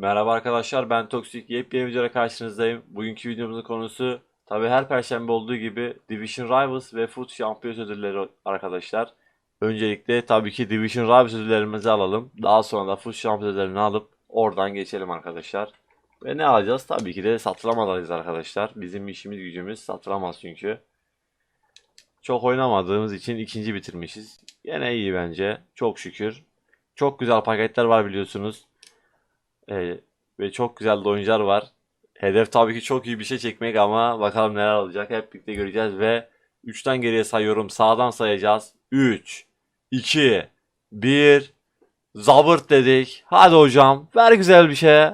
Merhaba arkadaşlar ben Toksik yepyeni videoda karşınızdayım. Bugünkü videomuzun konusu tabi her perşembe olduğu gibi Division Rivals ve Foot Champions ödülleri arkadaşlar. Öncelikle tabii ki Division Rivals ödüllerimizi alalım. Daha sonra da Foot Champions ödüllerini alıp oradan geçelim arkadaşlar. Ve ne alacağız? Tabii ki de satılamadayız arkadaşlar. Bizim işimiz gücümüz satılamaz çünkü. Çok oynamadığımız için ikinci bitirmişiz. Yine iyi bence. Çok şükür. Çok güzel paketler var biliyorsunuz. Ee, ve çok güzel de oyuncular var. Hedef tabii ki çok iyi bir şey çekmek ama bakalım neler olacak. Hep birlikte göreceğiz ve 3'ten geriye sayıyorum. Sağdan sayacağız. 3, 2, 1. Zabırt dedik. Hadi hocam ver güzel bir şey.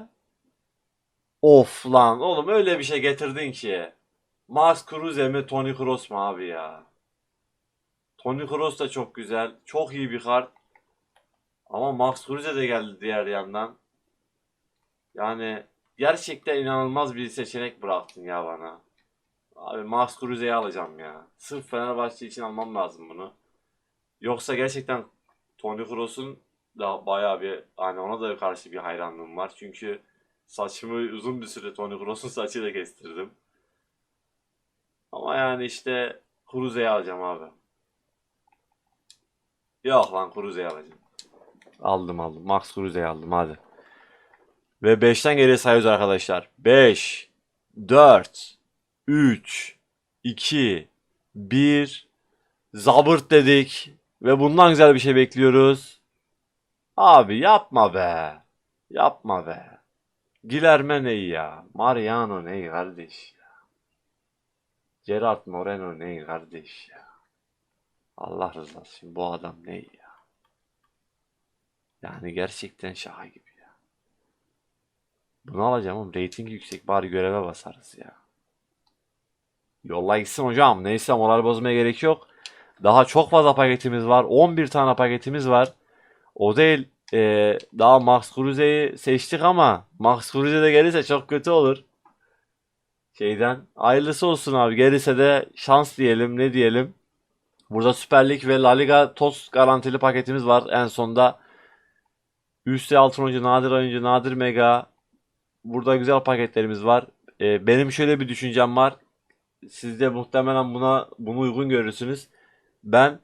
Of lan oğlum öyle bir şey getirdin ki. Max Kruse mi Toni Kroos mu abi ya? Toni Kroos da çok güzel. Çok iyi bir kart. Ama Max Kruse de geldi diğer yandan. Yani gerçekten inanılmaz bir seçenek bıraktın ya bana. Abi Max Kruse'yi alacağım ya. Sırf Fenerbahçe için almam lazım bunu. Yoksa gerçekten Toni Kroos'un da bayağı bir hani ona da karşı bir hayranlığım var. Çünkü saçımı uzun bir süre Toni Kroos'un saçıyla kestirdim. Ama yani işte Kruse'yi alacağım abi. Yok lan Kruse'yi alacağım. Aldım aldım. Max Kruse'yi aldım hadi. Ve 5'ten geriye sayıyoruz arkadaşlar. 5, 4, 3, 2, 1. Zabırt dedik. Ve bundan güzel bir şey bekliyoruz. Abi yapma be. Yapma be. Gilerme ne ya? Mariano ne kardeş ya? Gerard Moreno ne kardeş ya? Allah rızası için bu adam ne ya? Yani gerçekten şaka gibi. Bunu alacağım oğlum. Rating yüksek. Bari göreve basarız ya. Yolla gitsin hocam. Neyse moral bozmaya gerek yok. Daha çok fazla paketimiz var. 11 tane paketimiz var. O değil. e, daha Max Kruse'yi seçtik ama Max Kruse de gelirse çok kötü olur. Şeyden. Hayırlısı olsun abi. Gelirse de şans diyelim. Ne diyelim. Burada Süper Lig ve La Liga TOS garantili paketimiz var. En sonda üstü altın oyuncu, nadir oyuncu, nadir mega, Burada güzel paketlerimiz var. Ee, benim şöyle bir düşüncem var. Siz de muhtemelen buna bunu uygun görürsünüz. Ben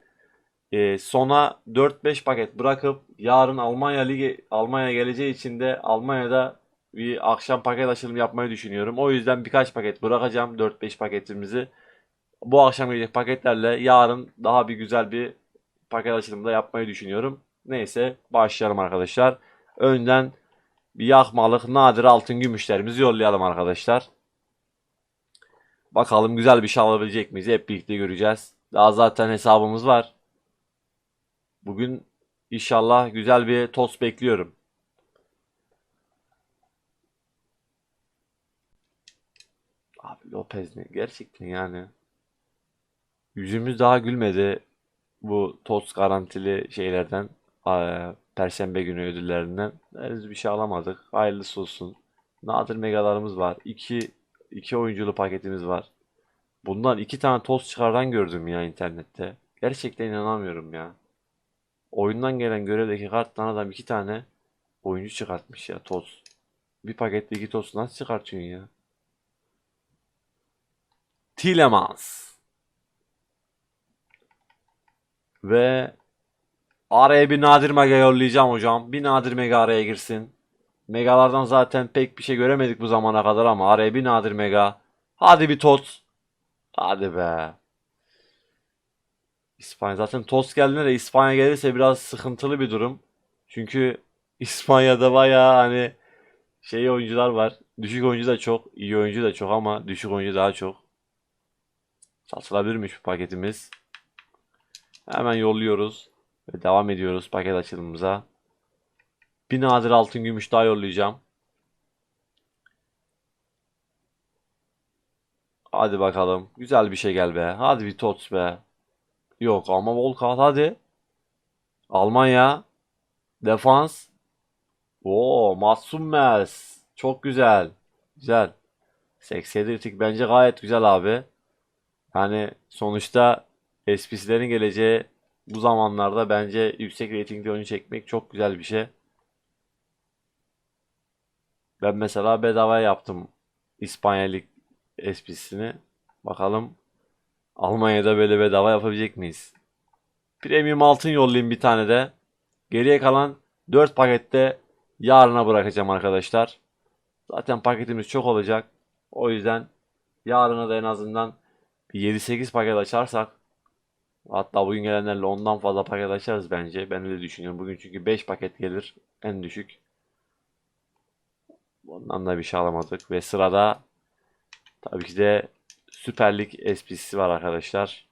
e, sona 4-5 paket bırakıp yarın Almanya Ligi Almanya geleceği için de Almanya'da bir akşam paket açılımı yapmayı düşünüyorum. O yüzden birkaç paket bırakacağım 4-5 paketimizi. Bu akşam gelecek paketlerle yarın daha bir güzel bir paket açılımı da yapmayı düşünüyorum. Neyse başlayalım arkadaşlar. Önden bir yakmalık nadir altın gümüşlerimizi yollayalım arkadaşlar. Bakalım güzel bir şey alabilecek miyiz? Hep birlikte göreceğiz. Daha zaten hesabımız var. Bugün inşallah güzel bir tost bekliyorum. Abi Lopez ne? Gerçekten yani. Yüzümüz daha gülmedi bu tost garantili şeylerden. Perşembe günü ödüllerinden. Henüz bir şey alamadık. Hayırlısı olsun. Nadir megalarımız var. İki, iki oyunculu paketimiz var. Bundan iki tane toz çıkardan gördüm ya internette. Gerçekten inanamıyorum ya. Oyundan gelen görevdeki karttan adam iki tane oyuncu çıkartmış ya toz. Bir pakette iki toz nasıl çıkartıyorsun ya? Tielemans. Ve Araya bir nadir mega yollayacağım hocam. Bir nadir mega araya girsin. Megalardan zaten pek bir şey göremedik bu zamana kadar ama araya bir nadir mega. Hadi bir tot. Hadi be. İspanya zaten tost geldiğinde de İspanya gelirse biraz sıkıntılı bir durum. Çünkü İspanya'da bayağı hani şey oyuncular var. Düşük oyuncu da çok, iyi oyuncu da çok ama düşük oyuncu daha çok. Satılabilirmiş bu paketimiz. Hemen yolluyoruz. Ve devam ediyoruz paket açılımımıza. Bir nadir altın gümüş daha yollayacağım. Hadi bakalım. Güzel bir şey gel be. Hadi bir tots be. Yok ama Volkan hadi. Almanya. Defans. Oo, Mats Hummels. Çok güzel. Güzel. 87 rating bence gayet güzel abi. Yani sonuçta SPC'lerin geleceği bu zamanlarda bence yüksek reytingli oyun çekmek çok güzel bir şey. Ben mesela bedava yaptım İspanya Lig. Bakalım Almanya'da böyle bedava yapabilecek miyiz? Premium altın yollayayım bir tane de. Geriye kalan 4 pakette yarına bırakacağım arkadaşlar. Zaten paketimiz çok olacak. O yüzden yarına da en azından bir 7-8 paket açarsak hatta bugün gelenlerle ondan fazla paket açarız bence. Ben öyle düşünüyorum. Bugün çünkü 5 paket gelir en düşük. Ondan da bir şey alamadık ve sırada tabii ki de Süper Lig SPC'si var arkadaşlar.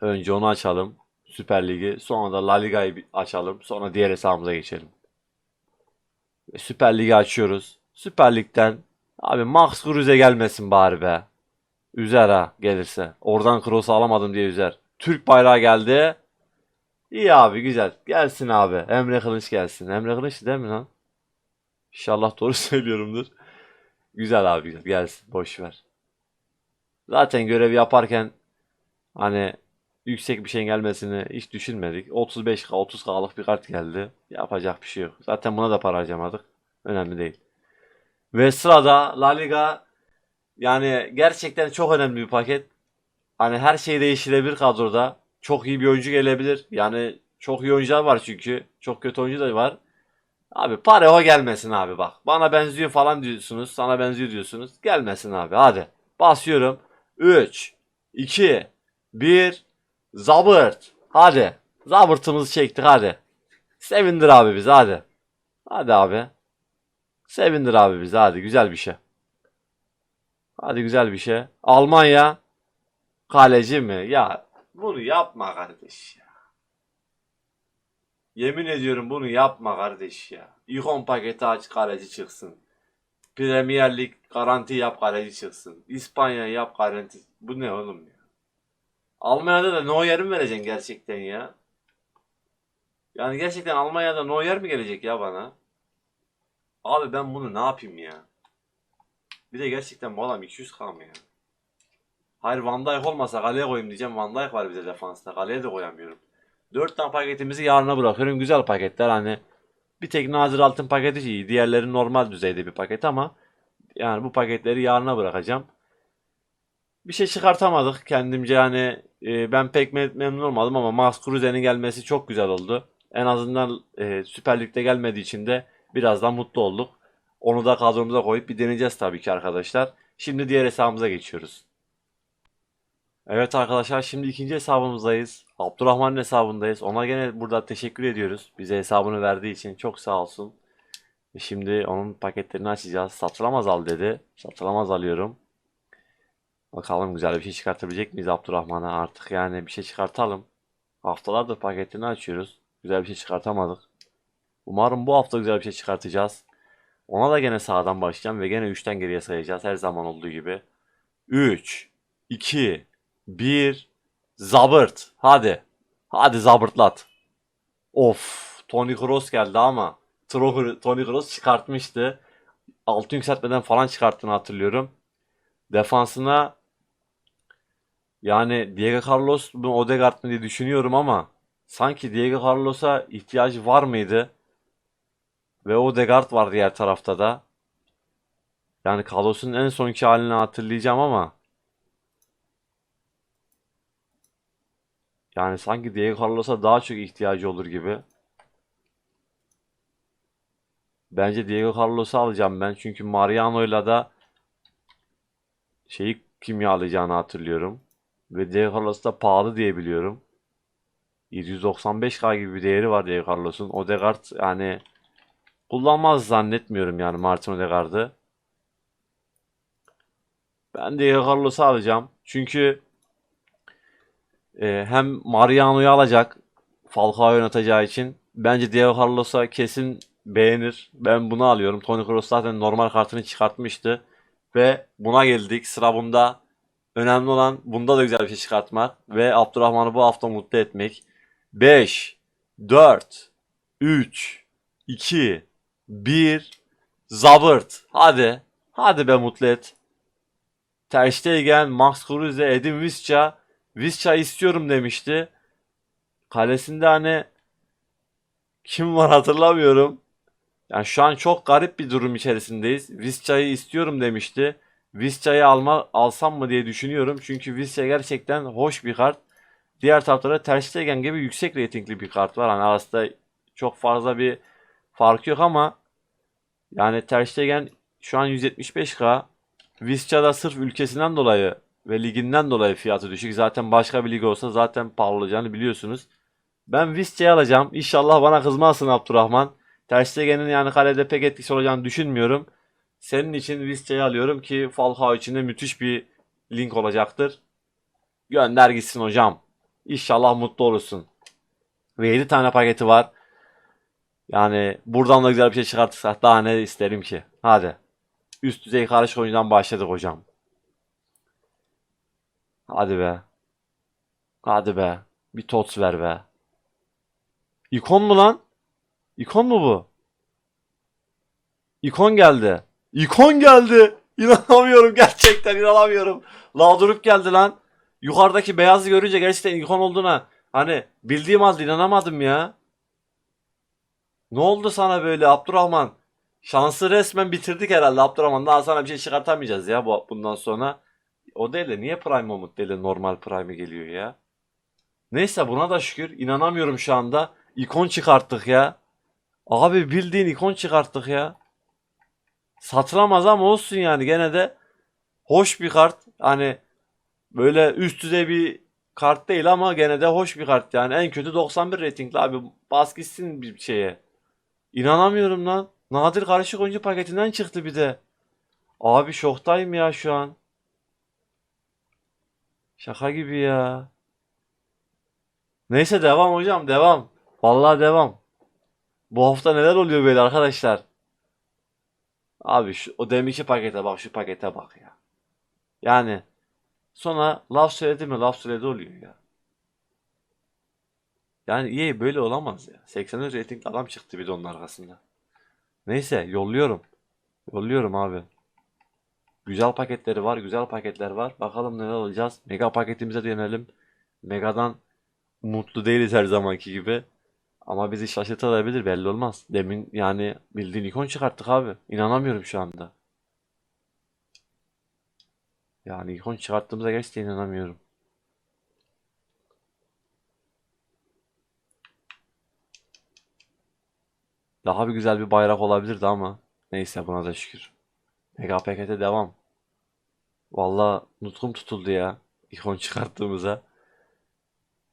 Önce onu açalım. Süper Lig'i. Sonra da La Liga'yı açalım. Sonra diğer hesabımıza geçelim. Ve Süper Lig'i açıyoruz. Süper Lig'den abi Max Kruse gelmesin bari be. Üzer ha gelirse. Oradan cross alamadım diye üzer. Türk bayrağı geldi. İyi abi güzel. Gelsin abi. Emre Kılıç gelsin. Emre Kılıç değil mi lan? İnşallah doğru söylüyorumdur. Güzel abi güzel. Gelsin. Boş ver. Zaten görevi yaparken hani yüksek bir şeyin gelmesini hiç düşünmedik. 35k 30k'lık bir kart geldi. Yapacak bir şey yok. Zaten buna da para harcamadık. Önemli değil. Ve sırada La Liga yani gerçekten çok önemli bir paket. Hani her şey değiştirebilir kadroda. Çok iyi bir oyuncu gelebilir. Yani çok iyi oyuncular var çünkü. Çok kötü oyuncu da var. Abi Parejo gelmesin abi bak. Bana benziyor falan diyorsunuz. Sana benziyor diyorsunuz. Gelmesin abi hadi. Basıyorum. 3, 2, 1. Zabırt. Hadi. Zabırtımızı çektik hadi. Sevindir abi bizi hadi. Hadi abi. Sevindir abi bizi hadi. Güzel bir şey. Hadi güzel bir şey. Almanya. Kaleci mi? Ya bunu yapma kardeş ya. Yemin ediyorum bunu yapma kardeş ya. İkon paketi aç kaleci çıksın. Premier Lig garanti yap kaleci çıksın. İspanya yap garanti. Bu ne oğlum ya? Almanya'da da Neuer mi vereceksin gerçekten ya? Yani gerçekten Almanya'da Neuer mi gelecek ya bana? Abi ben bunu ne yapayım ya? Bir de gerçekten bu adam 200k mı ya? Hayır Van Dijk olmasa kaleye koyayım diyeceğim. Van Dijk var bize defansta. Kaleye de koyamıyorum. 4 tane paketimizi yarına bırakıyorum. Güzel paketler hani. Bir tek Nazır Altın paketi iyi. Diğerleri normal düzeyde bir paket ama yani bu paketleri yarına bırakacağım. Bir şey çıkartamadık kendimce yani e, ben pek me- memnun olmadım ama Max Kruse'nin gelmesi çok güzel oldu. En azından e, Süper Lig'de gelmediği için de biraz daha mutlu olduk. Onu da kadromuza koyup bir deneyeceğiz tabii ki arkadaşlar. Şimdi diğer hesabımıza geçiyoruz. Evet arkadaşlar şimdi ikinci hesabımızdayız. Abdurrahman'ın hesabındayız. Ona gene burada teşekkür ediyoruz. Bize hesabını verdiği için çok sağ olsun. Ve Şimdi onun paketlerini açacağız. Satılamaz al dedi. Satılamaz alıyorum. Bakalım güzel bir şey çıkartabilecek miyiz Abdurrahman'a artık yani bir şey çıkartalım. Haftalardır paketini açıyoruz. Güzel bir şey çıkartamadık. Umarım bu hafta güzel bir şey çıkartacağız. Ona da gene sağdan başlayacağım ve gene 3'ten geriye sayacağız her zaman olduğu gibi. 3, 2, 1, zabırt. Hadi. Hadi zabırtlat. Of, Toni Kroos geldi ama Toni Kroos çıkartmıştı. Altı yükseltmeden falan çıkarttığını hatırlıyorum. Defansına yani Diego Carlos mu Odegaard mı diye düşünüyorum ama sanki Diego Carlos'a ihtiyacı var mıydı? Ve Odegaard var diğer tarafta da. Yani Carlos'un en sonki halini hatırlayacağım ama yani sanki Diego Carlos'a daha çok ihtiyacı olur gibi. Bence Diego Carlos'u alacağım ben çünkü Mariano'yla da şeyi kimyalayacağını hatırlıyorum. Ve Diego Carlos da pahalı diye biliyorum. 795k gibi bir değeri var Diego Carlos'un. Odegaard yani kullanmaz zannetmiyorum yani Martin Odegaard'ı. Ben Diego Carlos'u alacağım. Çünkü e, hem Mariano'yu alacak Falcao'yu oynatacağı için. Bence Diego Carlos'a kesin beğenir. Ben bunu alıyorum. Toni Kroos zaten normal kartını çıkartmıştı. Ve buna geldik. Sıra bunda. Önemli olan bunda da güzel bir şey çıkartmak. Ve Abdurrahman'ı bu hafta mutlu etmek. 5, 4, 3, 2, 1, Zabırt. Hadi. Hadi be mutlu et. Ter Stegen, Max Kruse, Edin Visca. Visca istiyorum demişti. Kalesinde hani kim var hatırlamıyorum. Yani şu an çok garip bir durum içerisindeyiz. Visca'yı istiyorum demişti. Visca'yı alma alsam mı diye düşünüyorum. Çünkü Visca gerçekten hoş bir kart. Diğer tarafta da Ter Stegen gibi yüksek reytingli bir kart var. Hani arasında çok fazla bir fark yok ama yani Ter Stegen şu an 175k. Visca da sırf ülkesinden dolayı ve liginden dolayı fiyatı düşük. Zaten başka bir lig olsa zaten pahalı olacağını biliyorsunuz. Ben Visca'yı alacağım. İnşallah bana kızmazsın Abdurrahman. Ter Stegen'in yani kalede pek etkisi olacağını düşünmüyorum. Senin için Visca'yı alıyorum ki Falcao için de müthiş bir link olacaktır. Gönder gitsin hocam. İnşallah mutlu olursun. Ve 7 tane paketi var. Yani buradan da güzel bir şey çıkartırsak daha ne isterim ki. Hadi. Üst düzey karışık oyundan başladık hocam. Hadi be. Hadi be. Bir tots ver be. İkon mu lan? İkon mu bu? İkon geldi. İkon geldi. İnanamıyorum gerçekten inanamıyorum. Laudrup geldi lan. Yukarıdaki beyazı görünce gerçekten ikon olduğuna hani bildiğim halde inanamadım ya. Ne oldu sana böyle Abdurrahman? Şansı resmen bitirdik herhalde Abdurrahman. Daha sana bir şey çıkartamayacağız ya bu bundan sonra. O değil de niye Prime Moment değil de normal Prime geliyor ya? Neyse buna da şükür inanamıyorum şu anda. İkon çıkarttık ya. Abi bildiğin ikon çıkarttık ya. Satılamaz ama olsun yani gene de hoş bir kart. Hani böyle üst düzey bir kart değil ama gene de hoş bir kart yani. En kötü 91 ratingli abi. Bas gitsin bir şeye. İnanamıyorum lan. Nadir karışık oyuncu paketinden çıktı bir de. Abi şoktayım ya şu an. Şaka gibi ya. Neyse devam hocam devam. Vallahi devam. Bu hafta neler oluyor böyle arkadaşlar? Abi şu, o deminki pakete bak şu pakete bak ya. Yani sonra laf söyledi mi laf söyledi oluyor ya. Yani iyi böyle olamaz ya. 83 reytingli adam çıktı bir de onun arkasında. Neyse yolluyorum. Yolluyorum abi. Güzel paketleri var, güzel paketler var. Bakalım neler alacağız. Mega paketimize dönelim. Mega'dan mutlu değiliz her zamanki gibi. Ama bizi şaşırtabilir belli olmaz. Demin yani bildiğin ikon çıkarttık abi. İnanamıyorum şu anda. Yani ikon çıkarttığımıza gerçekten inanamıyorum. Daha bir güzel bir bayrak olabilirdi ama neyse buna da şükür. Mega pakete devam. Valla nutkum tutuldu ya ikon çıkarttığımıza.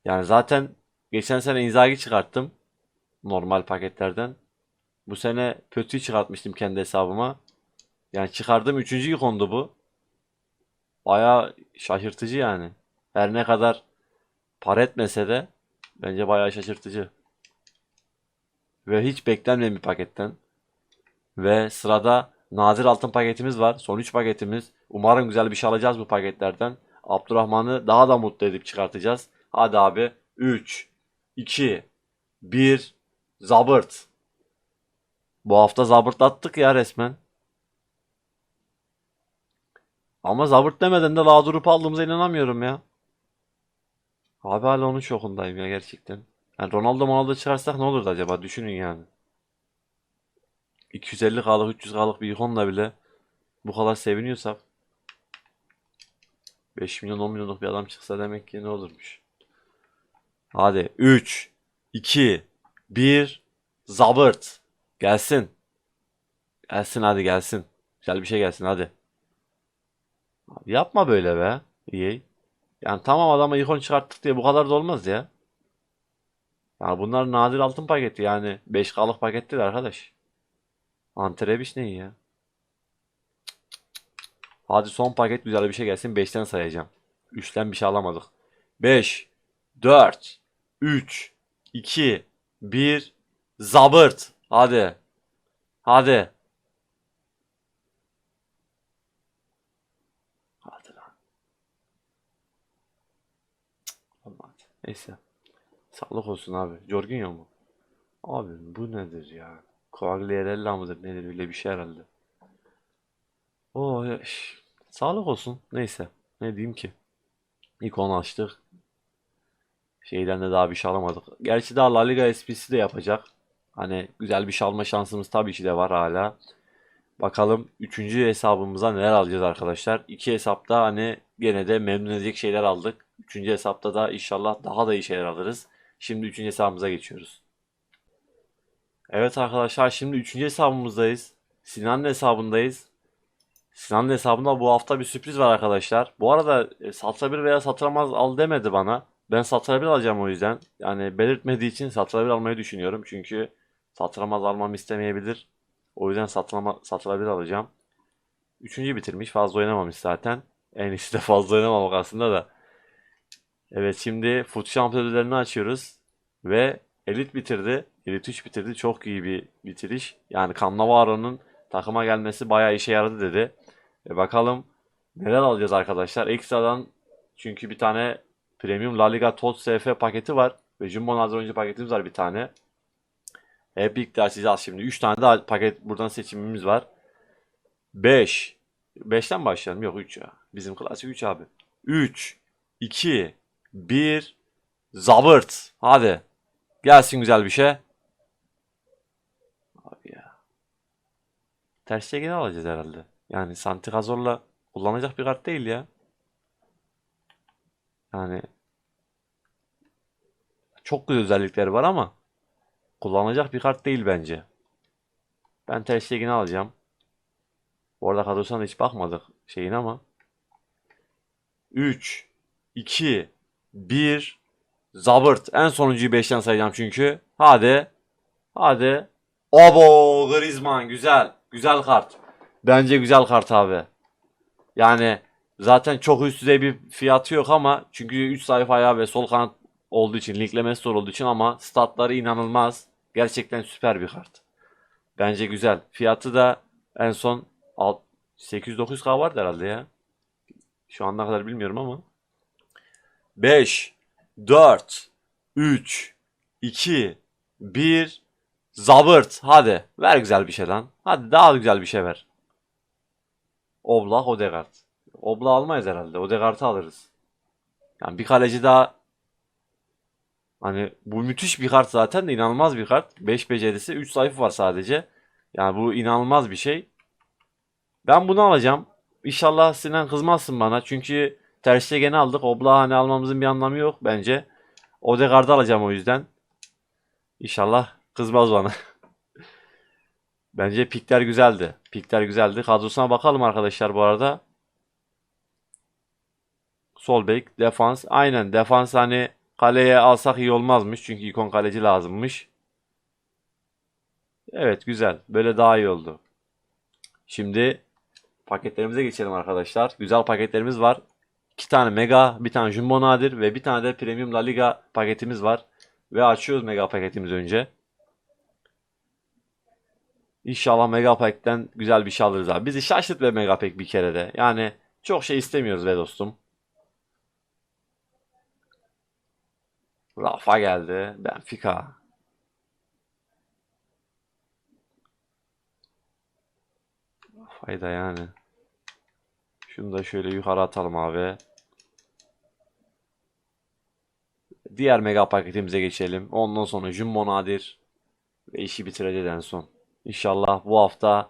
Yani zaten geçen sene Inzaghi çıkarttım normal paketlerden. Bu sene Pötü'yü çıkartmıştım kendi hesabıma. Yani çıkardığım üçüncü ikondu bu. Baya şaşırtıcı yani. Her ne kadar para etmese de bence baya şaşırtıcı. Ve hiç beklenmeyen bir paketten. Ve sırada nadir altın paketimiz var. Son 3 paketimiz. Umarım güzel bir şey alacağız bu paketlerden. Abdurrahman'ı daha da mutlu edip çıkartacağız. Hadi abi. 3, 2, 1, Zabırt. Bu hafta zabırtlattık ya resmen. Ama zabırt demeden de Laudrup aldığımıza inanamıyorum ya. Abi hala onun şokundayım ya gerçekten. Yani Ronaldo Ronaldo çıkarsak ne olurdu acaba? Düşünün yani. 250K'lık 300K'lık bir ikonla bile bu kadar seviniyorsak 5 milyon 10 milyonluk bir adam çıksa demek ki ne olurmuş. Hadi 3 2 1 Zabırt gelsin. Gelsin hadi gelsin. Güzel bir şey gelsin hadi. Abi yapma böyle be. İyi. Yani tamam adama ikon çıkarttık diye bu kadar da olmaz ya. Yani bunlar nadir altın paketi yani 5K'lık paket değil arkadaş. Antrebiş ne ya? Hadi son paket güzel bir şey gelsin 5'ten sayacağım. 3'ten bir şey alamadık. 5 4 3 2 1 Zabırt. Hadi. Hadi. Hadi lan. Olmadı. Neyse. Sağlık olsun abi. Jorginho mu? Abi bu nedir ya? Quagliarella mıdır nedir öyle bir şey herhalde. Oo, ya, şş. Sağlık olsun. Neyse. Ne diyeyim ki? İlk onu açtık. Şeyden de daha bir şey alamadık. Gerçi daha La Liga SP'si de yapacak. Hani güzel bir şey alma şansımız tabii ki de var hala. Bakalım 3. hesabımıza neler alacağız arkadaşlar. 2 hesapta hani gene de memnun edecek şeyler aldık. 3. hesapta da inşallah daha da iyi şeyler alırız. Şimdi 3. hesabımıza geçiyoruz. Evet arkadaşlar şimdi 3. hesabımızdayız. Sinan'ın hesabındayız. Sinan'ın hesabında bu hafta bir sürpriz var arkadaşlar. Bu arada e, satılabilir veya satılamaz al demedi bana. Ben satılabilir alacağım o yüzden. Yani belirtmediği için satılabilir almayı düşünüyorum. Çünkü satılamaz almamı istemeyebilir. O yüzden satılama, satılabilir alacağım. Üçüncü bitirmiş. Fazla oynamamış zaten. En iyisi de fazla oynamamak aslında da. Evet şimdi Champion ödüllerini açıyoruz. Ve Elit bitirdi. Elit 3 bitirdi. Çok iyi bir bitiriş. Yani Cannavaro'nun takıma gelmesi bayağı işe yaradı dedi. E bakalım neler alacağız arkadaşlar. Ekstradan çünkü bir tane Premium La Liga TOTS SF paketi var. Ve Jumbo Nazır oyuncu paketimiz var bir tane. Hep birlikte açacağız şimdi. 3 tane daha paket buradan seçimimiz var. 5. 5'ten başlayalım. Yok 3 ya. Bizim klasik 3 abi. 3, 2, 1. Zabırt. Hadi. Gelsin güzel bir şey. Abi ya. Ters Stegen'i alacağız herhalde. Yani Santi Cazor'la kullanacak bir kart değil ya. Yani çok güzel özellikleri var ama kullanacak bir kart değil bence. Ben Ter Stegen'i alacağım. Bu arada kadrosuna hiç bakmadık şeyin ama. 3, 2, 1, Zabırt. En sonuncuyu 5'ten sayacağım çünkü. Hadi. Hadi. Obo Griezmann güzel. Güzel kart. Bence güzel kart abi. Yani zaten çok üst düzey bir fiyatı yok ama çünkü 3 sayfa ayağı ve sol kanat olduğu için linklemesi zor olduğu için ama statları inanılmaz. Gerçekten süper bir kart. Bence güzel. Fiyatı da en son 809k vardı herhalde ya. Şu ana kadar bilmiyorum ama. 5 4 3 2 1 Zabırt. Hadi. Ver güzel bir şey lan. Hadi daha güzel bir şey ver. Oblak Odegaard. Oblak almayız herhalde. Odegaard'ı alırız. Yani bir kaleci daha hani bu müthiş bir kart zaten de inanılmaz bir kart. 5 becerisi 3 sayfa var sadece. Yani bu inanılmaz bir şey. Ben bunu alacağım. İnşallah Sinan kızmazsın bana. Çünkü Ter Stegen'i aldık. Oblak'ı hani almamızın bir anlamı yok bence. Odegaard'ı alacağım o yüzden. İnşallah kızmaz bana. Bence pikler güzeldi. Pikler güzeldi. Kadrosuna bakalım arkadaşlar bu arada. Sol bek, defans. Aynen defans hani kaleye alsak iyi olmazmış. Çünkü ikon kaleci lazımmış. Evet güzel. Böyle daha iyi oldu. Şimdi paketlerimize geçelim arkadaşlar. Güzel paketlerimiz var. 2 tane Mega, bir tane Jumbo Nadir ve bir tane de Premium La Liga paketimiz var. Ve açıyoruz Mega paketimizi önce. İnşallah Mega Pack'ten güzel bir şey alırız abi. Bizi şaşırt ve Mega Pack bir kere de. Yani çok şey istemiyoruz be dostum. Rafa geldi. Benfica. Rafa'yı da yani. Şunu da şöyle yukarı atalım abi. Diğer mega paketimize geçelim. Ondan sonra Jumbo Nadir. Ve işi bitireceğiz en son. İnşallah bu hafta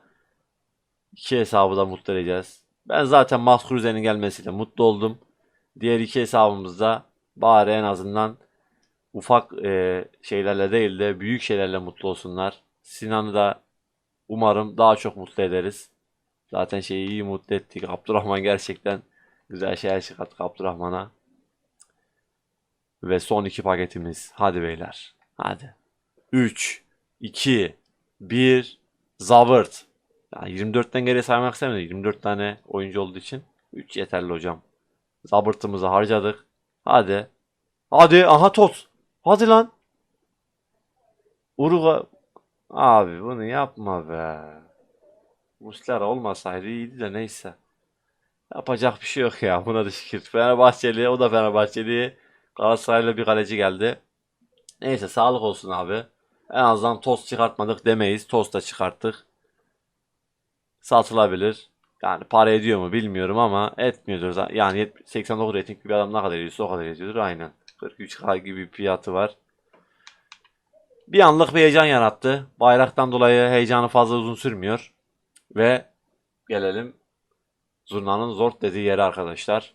iki hesabı da mutlu edeceğiz. Ben zaten Max Cruise'nin gelmesiyle mutlu oldum. Diğer iki hesabımızda bari en azından ufak e, şeylerle değil de büyük şeylerle mutlu olsunlar. Sinan'ı da umarım daha çok mutlu ederiz. Zaten şeyi iyi mutlu ettik. Abdurrahman gerçekten güzel şeyler çıkarttık Abdurrahman'a. Ve son iki paketimiz. Hadi beyler. Hadi. 3, 2, 1, Zabırt. Yani 24'ten geriye saymak istemedim. 24 tane oyuncu olduğu için. 3 yeterli hocam. Zabırtımızı harcadık. Hadi. Hadi. Aha tot. Hadi lan. Uruga. Abi bunu yapma be. Muslera olmasaydı iyiydi de neyse. Yapacak bir şey yok ya. Buna da şükür. Fenerbahçeli. O da Fenerbahçeli. Galatasaraylı bir kaleci geldi. Neyse sağlık olsun abi. En azından toz çıkartmadık demeyiz. Toz da çıkarttık. Satılabilir. Yani para ediyor mu bilmiyorum ama etmiyordur. Yani 89 reytingli bir adam ne kadar ediyorsa o kadar ediyordur. Aynen. 43k gibi fiyatı var. Bir anlık bir heyecan yarattı. Bayraktan dolayı heyecanı fazla uzun sürmüyor. Ve gelelim Zurna'nın zort dediği yere arkadaşlar.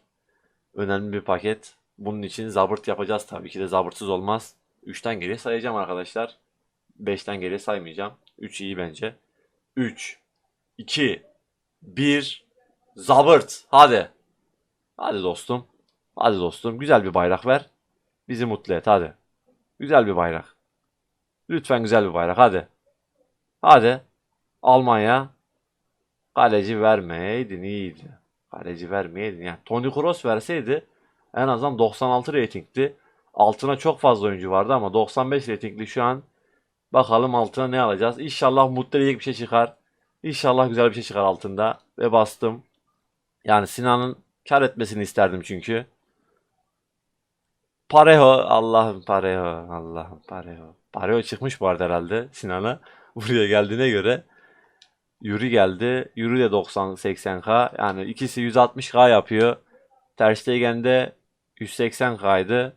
Önemli bir paket. Bunun için zabırt yapacağız tabii ki de zabırtsız olmaz. 3'ten geriye sayacağım arkadaşlar. 5'ten geriye saymayacağım. 3 iyi bence. 3 2 1 Zabırt. Hadi. Hadi dostum. Hadi dostum. Güzel bir bayrak ver. Bizi mutlu et hadi. Güzel bir bayrak. Lütfen güzel bir bayrak hadi. Hadi. Almanya. Kaleci vermeyeydin iyiydi. Kaleci vermeyeydin. Yani Toni Kroos verseydi en azından 96 reytingli. Altına çok fazla oyuncu vardı ama 95 reytingli şu an. Bakalım altına ne alacağız. İnşallah mutlu bir şey çıkar. İnşallah güzel bir şey çıkar altında. Ve bastım. Yani Sinan'ın kar etmesini isterdim çünkü. Pareho. Allah'ım Pareho. Allah'ım Pareho. Pareho çıkmış bu arada herhalde Sinan'a. Buraya geldiğine göre. Yuri geldi. Yuri de 90-80k. Yani ikisi 160k yapıyor. Ter Stegen de 180k'ydı.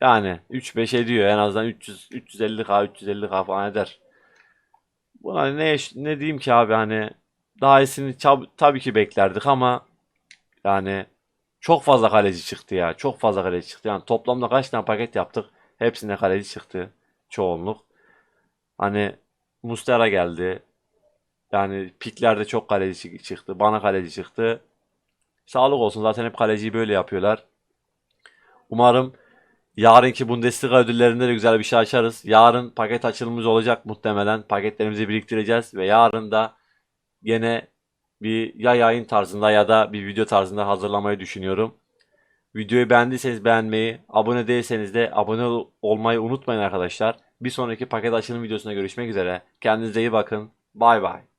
Yani 3-5 ediyor. En azından 300 350k 350k falan eder. Buna ne ne diyeyim ki abi hani daha iyisini tabii ki beklerdik ama yani çok fazla kaleci çıktı ya. Çok fazla kaleci çıktı. Yani toplamda kaç tane paket yaptık? Hepsinde kaleci çıktı. Çoğunluk. Hani Mustera geldi. Yani piklerde çok kaleci çıktı. Bana kaleci çıktı. Sağlık olsun. Zaten hep kaleciyi böyle yapıyorlar. Umarım yarınki Bundesliga ödüllerinde de güzel bir şey açarız. Yarın paket açılımımız olacak muhtemelen. Paketlerimizi biriktireceğiz ve yarın da gene bir ya yayın tarzında ya da bir video tarzında hazırlamayı düşünüyorum. Videoyu beğendiyseniz beğenmeyi, abone değilseniz de abone olmayı unutmayın arkadaşlar. Bir sonraki paket açılım videosunda görüşmek üzere. Kendinize iyi bakın. Bay bay.